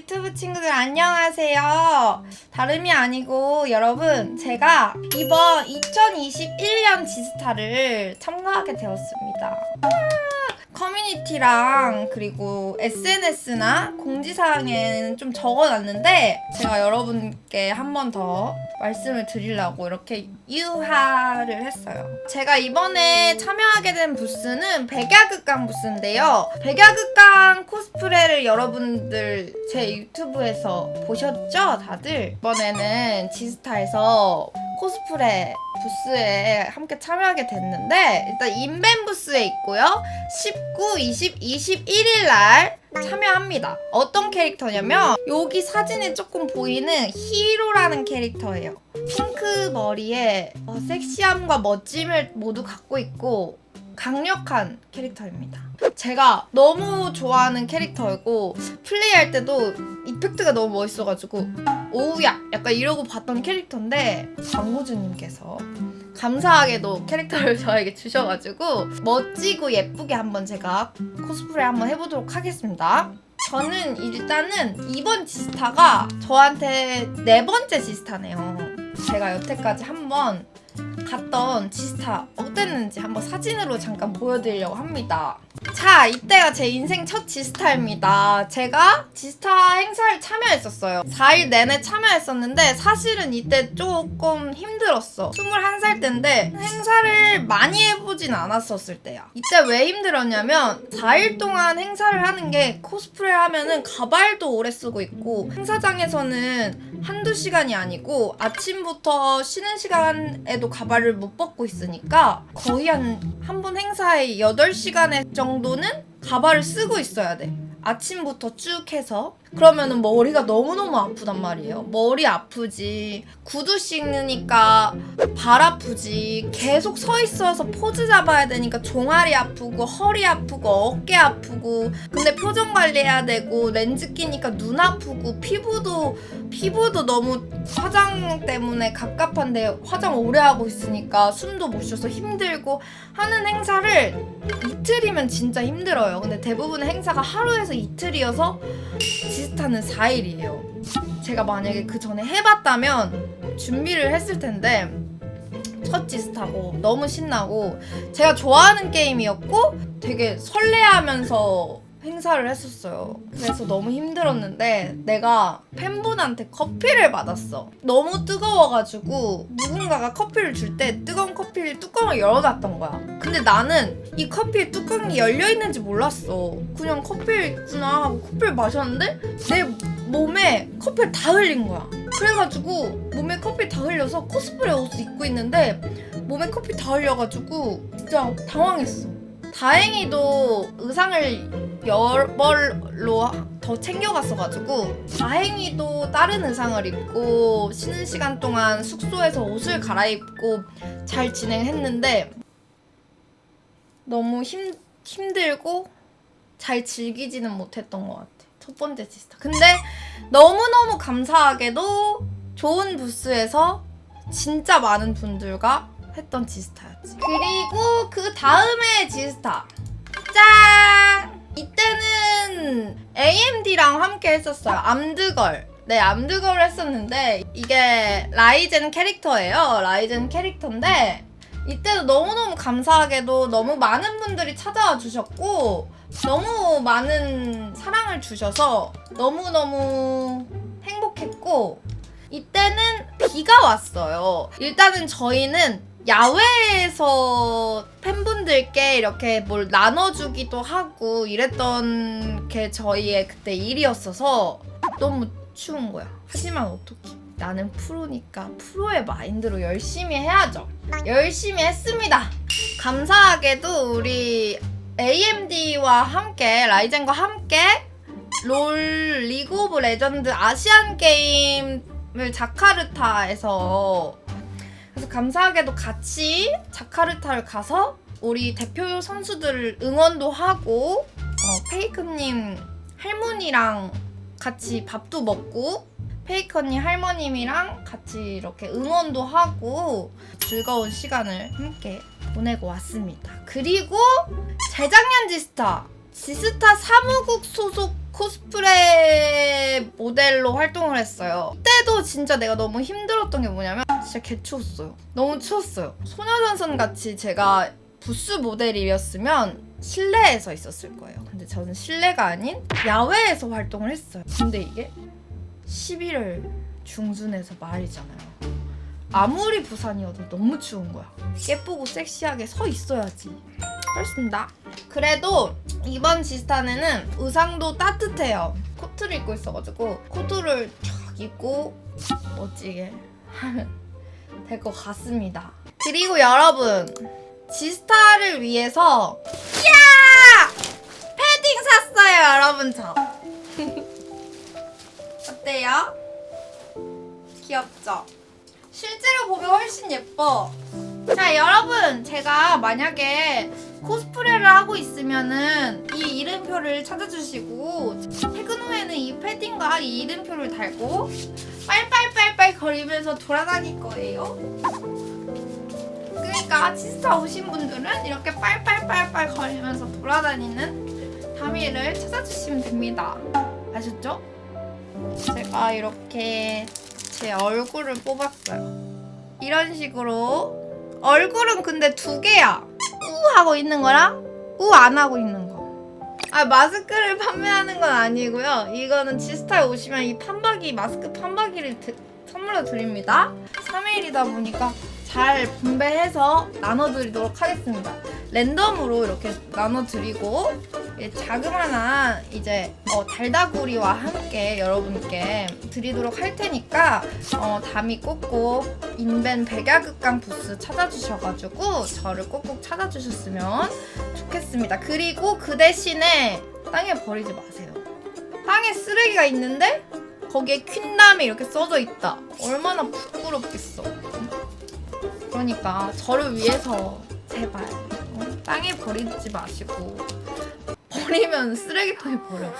유튜브 친구들 안녕하세요. 다름이 아니고 여러분 제가 이번 2021년 지스타를 참가하게 되었습니다. 커뮤니티랑 그리고 SNS나 공지사항에는 좀 적어놨는데 제가 여러분께 한 번 더 말씀을 드리려고 이렇게 유하를 했어요. 제가 이번에 참여하게 된 부스는 백야극강 부스인데요. 백야극강 코스프레를 여러분들 제 유튜브에서 보셨죠? 다들? 이번에는 지스타에서 코스프레 부스에 함께 참여하게 됐는데 일단 인벤 부스에 있고요. 19, 20, 21일 날 참여합니다. 어떤 캐릭터냐면 여기 사진에 조금 보이는 히로라는 캐릭터예요. 핑크 머리에 어, 섹시함과 멋짐을 모두 갖고 있고 강력한 캐릭터입니다. 제가 너무 좋아하는 캐릭터이고 플레이할 때도 이펙트가 너무 멋있어가지고 오우야 약간 이러고 봤던 캐릭터인데 광호주님께서 감사하게도 캐릭터를 저에게 주셔가지고 멋지고 예쁘게 한번 제가 코스프레 한번 해보도록 하겠습니다. 저는 일단은 이번 지스타가 저한테 네 번째 지스타네요. 제가 여태까지 한번 갔던 지스타 어땠는지 한번 사진으로 잠깐 보여드리려고 합니다. 자, 이때가 제 인생 첫 지스타입니다. 제가 지스타 행사를 참여했었어요. 4일 내내 참여했었는데 사실은 이때 조금 힘들었어. 21살 때인데 행사를 많이 해보진 않았었을 때야. 이때 왜 힘들었냐면 4일 동안 행사를 하는 게 코스프레 하면은 가발도 오래 쓰고 있고 행사장에서는 한두 시간이 아니고 아침부터 쉬는 시간에도 가발을 못 벗고 있으니까 거의 한 한 번 행사에 8시간의 정도는 가발을 쓰고 있어야 돼. 아침부터 쭉 해서 그러면은 머리가 너무너무 아프단 말이에요. 머리 아프지, 구두 씻으니까 발 아프지, 계속 서 있어서 포즈 잡아야 되니까 종아리 아프고 허리 아프고 어깨 아프고 근데 표정 관리해야 되고 렌즈 끼니까 눈 아프고 피부도 피부도 너무 화장 때문에 갑갑한데 화장 오래 하고 있으니까 숨도 못 쉬어서 힘들고 하는 행사를 이틀이면 진짜 힘들어요. 근데 대부분의 행사가 하루에서 이틀이어서 지스타는 4일이에요. 제가 만약에 그 전에 해봤다면 준비를 했을 텐데 첫 지스타고 너무 신나고 제가 좋아하는 게임이었고 되게 설레하면서 행사를 했었어요. 그래서 너무 힘들었는데 내가 팬분한테 커피를 받았어. 너무 뜨거워가지고 누군가가 커피를 줄 때 뜨거운 커피를 뚜껑을 열어놨던 거야. 근데 나는 이 커피에 뚜껑이 열려 있는지 몰랐어. 그냥 커피 있구나 하고 커피를 마셨는데 내 몸에 커피를 다 흘린 거야. 그래가지고 몸에 커피 다 흘려서 코스프레 옷을 입고 있는데 몸에 커피 다 흘려가지고 진짜 당황했어. 다행히도 의상을 여벌로 더 챙겨갔어가지고 다행히도 다른 의상을 입고 쉬는 시간 동안 숙소에서 옷을 갈아입고 잘 진행했는데 너무 힘, 힘들고 잘 즐기지는 못했던 것 같아. 첫 번째 지스타. 근데 너무너무 감사하게도 좋은 부스에서 진짜 많은 분들과 했던 지스타였지. 그리고 그 다음에 지스타. 짠! 이때는 AMD랑 함께 했었어요. 암드걸. 네, 암드걸 했었는데 이게 라이젠 캐릭터예요. 라이젠 캐릭터인데 이때도 너무너무 감사하게도 너무 많은 분들이 찾아와 주셨고 너무 많은 사랑을 주셔서 너무너무 행복했고 이때는 비가 왔어요. 일단은 저희는 야외에서 팬분들께 이렇게 뭘 나눠주기도 하고 이랬던 게 저희의 그때 일이었어서 너무 추운 거야. 하지만 어떡해. 나는 프로니까 프로의 마인드로 열심히 해야죠. 열심히 했습니다. 감사하게도 우리 AMD와 함께 라이젠과 함께 롤 리그 오브 레전드 아시안 게임을 자카르타에서 그래서 감사하게도 같이 자카르타를 가서 우리 대표 선수들을 응원도 하고 어, 페이크님 할머니랑 같이 밥도 먹고 페이커님 할머님이랑 같이 이렇게 응원도 하고 즐거운 시간을 함께 보내고 왔습니다. 그리고 재작년 지스타 지스타 사무국 소속 코스프레 모델로 활동을 했어요. 그때도 진짜 내가 너무 힘들었던 게 뭐냐면 진짜 개 추웠어요. 너무 추웠어요. 소녀전선 같이 제가 부스 모델이었으면 실내에서 있었을 거예요. 근데 저는 실내가 아닌 야외에서 활동을 했어요. 근데 이게 11월 중순에서 말이잖아요. 아무리 부산이어도 너무 추운 거야. 예쁘고 섹시하게 서 있어야지. 그렇습니다. 그래도 이번 지스탄에는 의상도 따뜻해요. 코트를 입고 있어가지고 코트를 쫙 입고 멋지게 하면 될 것 같습니다. 그리고 여러분 지스타를 위해서 야 패딩 샀어요, 여러분 저. 어때요? 귀엽죠? 실제로 보면 훨씬 예뻐. 자, 여러분, 제가 만약에 코스프레를 하고 있으면은 이 이름표를 찾아주시고 퇴근 후에는 이 패딩과 이 이름표를 달고 빨빨 빨빨 거리면서 돌아다닐 거예요. 그러니까 치스타 오신 분들은 이렇게 빨빨빨빨 거리면서 돌아다니는 다미를 찾아주시면 됩니다. 아셨죠? 제가 이렇게 제 얼굴을 뽑았어요. 이런 식으로 얼굴은 근데 두 개야. 우 하고 있는 거랑 우 안 하고 있는 거. 아 마스크를 판매하는 건 아니고요. 이거는 지스타에 오시면 이 판박이 마스크 판박이를 드- 선물로 드립니다. 3일이다 보니까 잘 분배해서 나눠드리도록 하겠습니다. 랜덤으로 이렇게 나눠드리고 예, 자그마한 이제 어, 달다구리와 함께 여러분께 드리도록 할 테니까 어, 담이 꼭꼭 인벤 백야극강 부스 찾아주셔가지고 저를 꼭꼭 찾아주셨으면 좋겠습니다. 그리고 그 대신에 땅에 버리지 마세요. 땅에 쓰레기가 있는데 거기에 퀸남이 이렇게 써져 있다. 얼마나 부끄럽겠어. 그러니까 저를 위해서 제발 어, 땅에 버리지 마시고 버리면 쓰레기통에 버려.